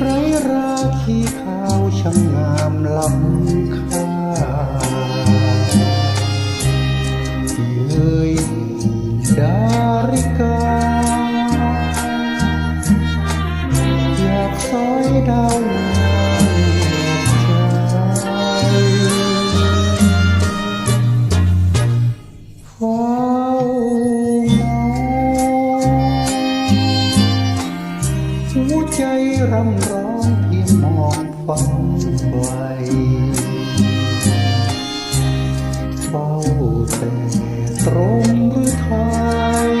ไร้ราขี้ขาวช่างงามล้ำค่าเอ่ยดาริกา อยากซอยดาว หัวใจรำร้องเพียงมองฟังไกลเฝ้าแต่ตรงหรือทาย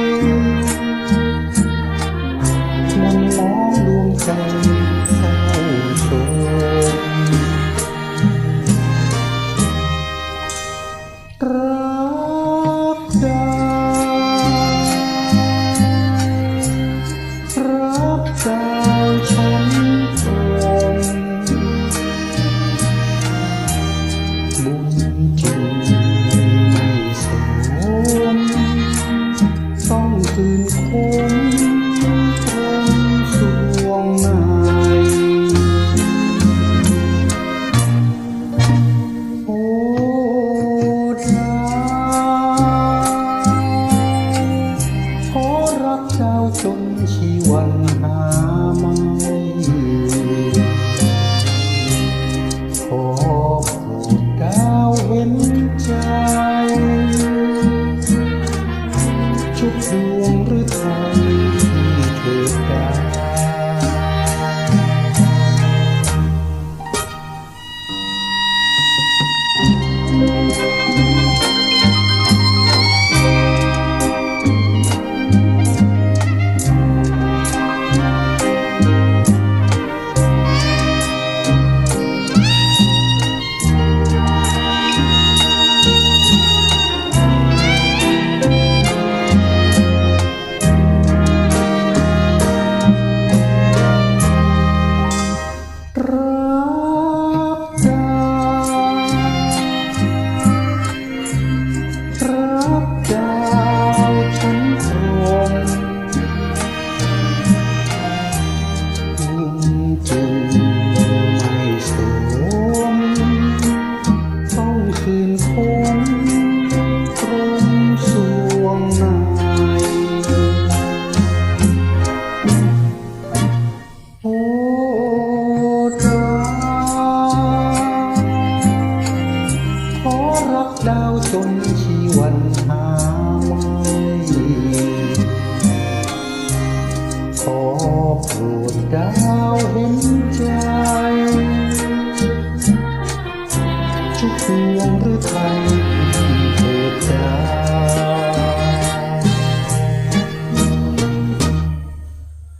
มันมองดวงใจ รักเจ้าจนชีวันหาไม่ขอโปรดดาวเห็นใจ ชุบดวงหรือไทยเธอได้ ชีวันหาไม่ขอโปรดดาวเห็นใจ